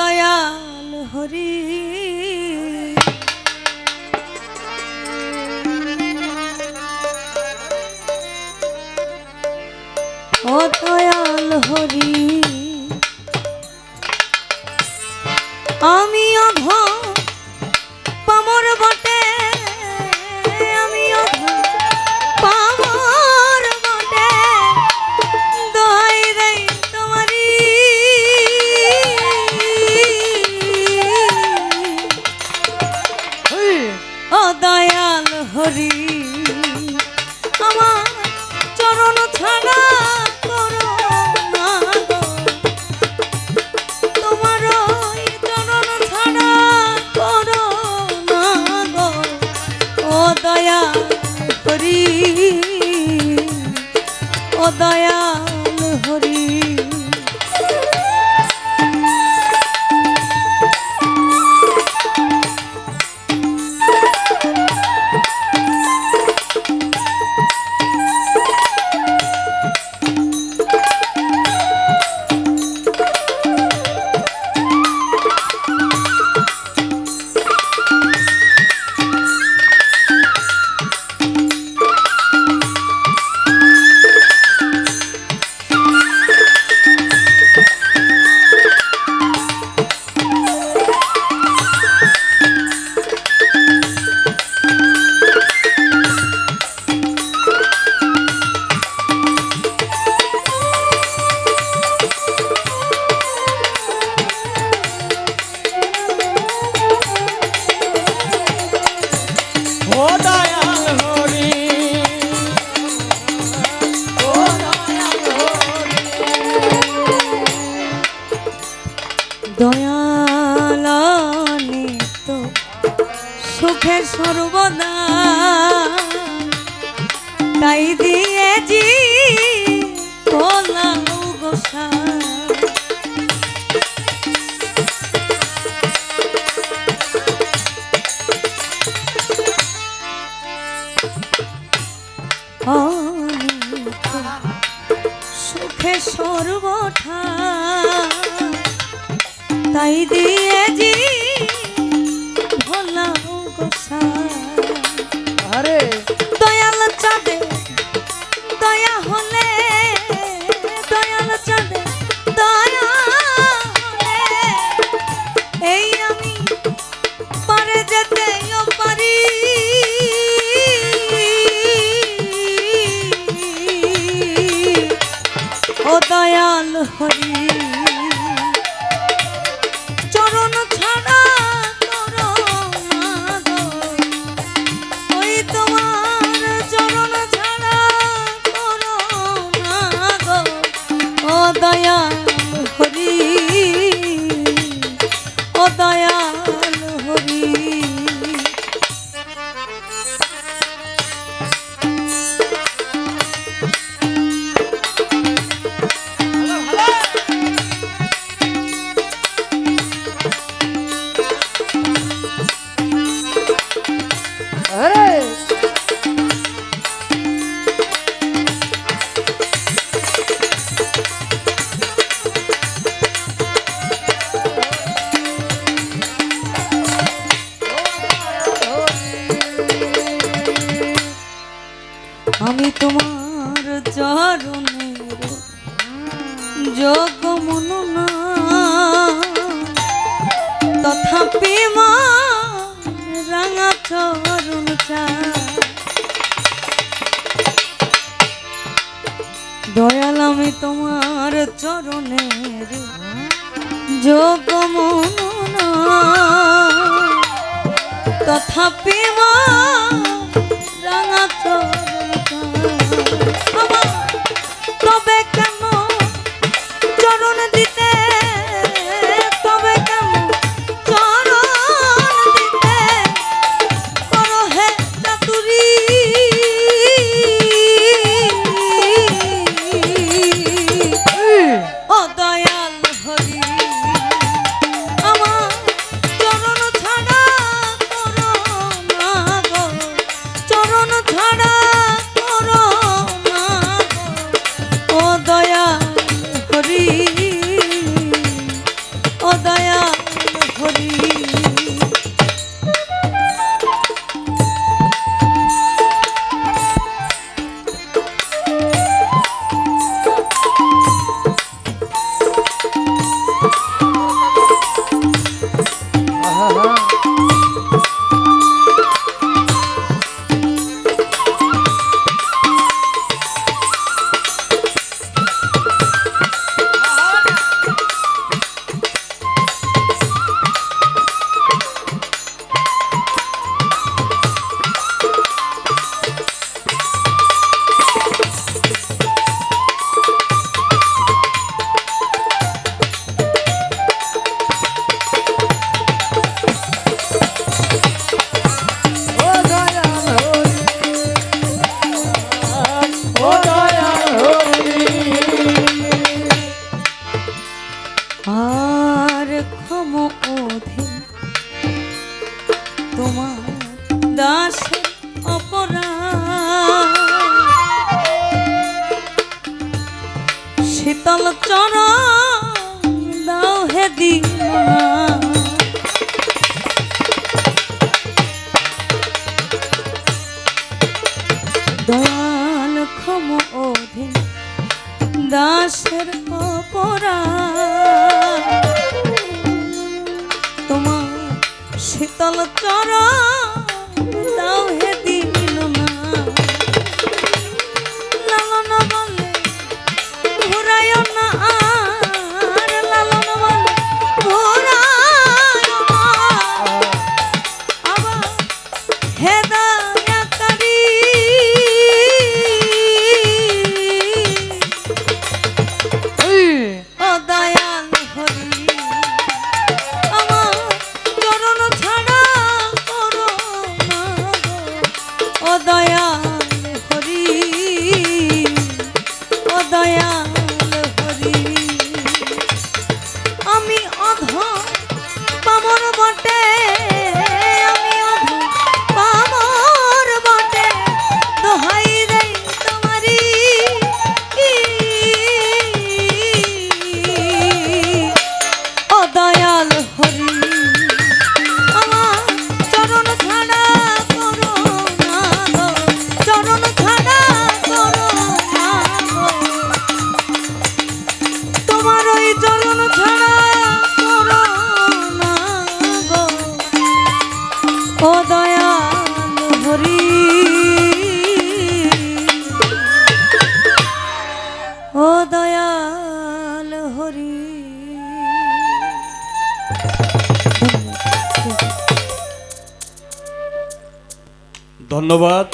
দয়াল হরি। ও দয়াল হরি আমি অধ হরি সুখে সর্বঠা তাই দিয়ে জি ভোলা গোসা আরে। দয়াল চাঁদের তোমার চরণের যোগ মননা তথাপি মা রাঙা চরণ দয়াল আমি তোমার চরণের যোগ তথাপি মা আমার শীতল চরণ ধন্যবাদ।